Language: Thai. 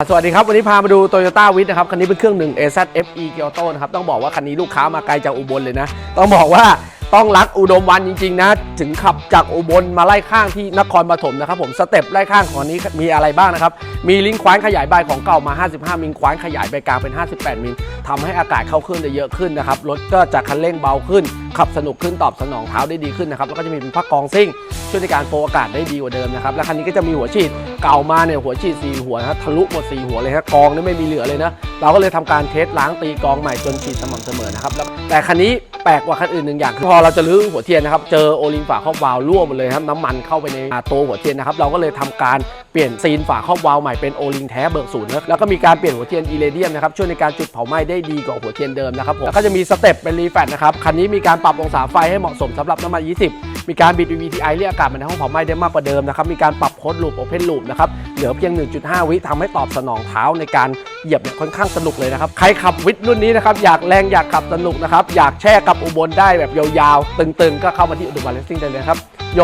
สวัสดีครับ วันนี้พามาดู Toyota w i t นะครับ คันนี้เป็นเครื่อง 1 AZ FE Kyoto นะครับ ต้องบอกว่าคันนี้ลูกค้ามาไกลจากอุบลเลยนะ ต้องบอกว่าต้องรักอุดมวันจริง ๆ นะ ถึงขับจากอุบลมาไล่ข้างที่นครปฐมนะครับผมสเต็ปไล่ข้างของนี้มีอะไรบ้างนะครับ มีลิ้นคว้านขยายใบของเก่ามา 55 มิลคว้านขยายใบกลางเป็น 58 มิลทำให้อากาศเข้าเครื่องได้เยอะขึ้นนะครับรถก็จะคันเร่งเบาขึ้นขับสนุกขึ้นตอบสนองเท้าได้ดีขึ้นนะครับแล้วก็จะมีเป็นพักกองซิ่ง ช่วยในการโฟอากาศได้ดีกว่าเดิมนะครับและคันนี้ก็จะมีหัวฉีดเก่ามาเนี่ยหัวฉีด4หัวนะทะลุหมด4หัวเลยฮะกองนี่ไม่มีเหลือเลยนะเราก็เลยทำการเทสล้างตีกองใหม่จนฉีดสม่ำเสมอนะครับแล้วแต่คันนี้แปลกกว่าคันอื่นหนึ่งอย่างคือพอเราจะลื้อหัวเทียนนะครับเจอโอลิงฝาครอบวาล์วรั่วหมดเลยครับน้ำมันเข้าไปในตัวหัวเทียนนะครับเราก็เลยทำการ ปลี่ยนซีนฝาครอบวาล์วใหม่เป็นโอลิงแท้เบิกศูนย์นะแล้วก็มีการเปลี่ยนหัวเทียนอีเรเดียมนะครับช่วยในการจุดเผาไหม้ได้ดีกว่าหัวเทียนเดิมนะครับผมแล้วก็จะมีสเต็ปเป็นรีแฟตนะครับคันนี้มีการปรับองศาไฟให้เหมาะสมสำหรับน้ำมัน 20 มีการบิด VTI เรียกอากาศมาในห้องเผาไหม้ได้มากกว่าเดิมนะครับมีการปรับโค้ดลูปโอเพนลูปนะครับเหลือเพียง 1.5 วิทำให้ตอบสนองเท้าในการเหยียบเนี่ยค่อนข้างสนุกเลยนะครับใครขับวิทรุ่นนี้นะครับอยากแรงอยากขับสนุกนะครับอยากแช่กับอุบลได้แบบยาวๆตึงๆ ก็เข้ามาที่อุดมวันเลสซิ่งได้เลยครับโย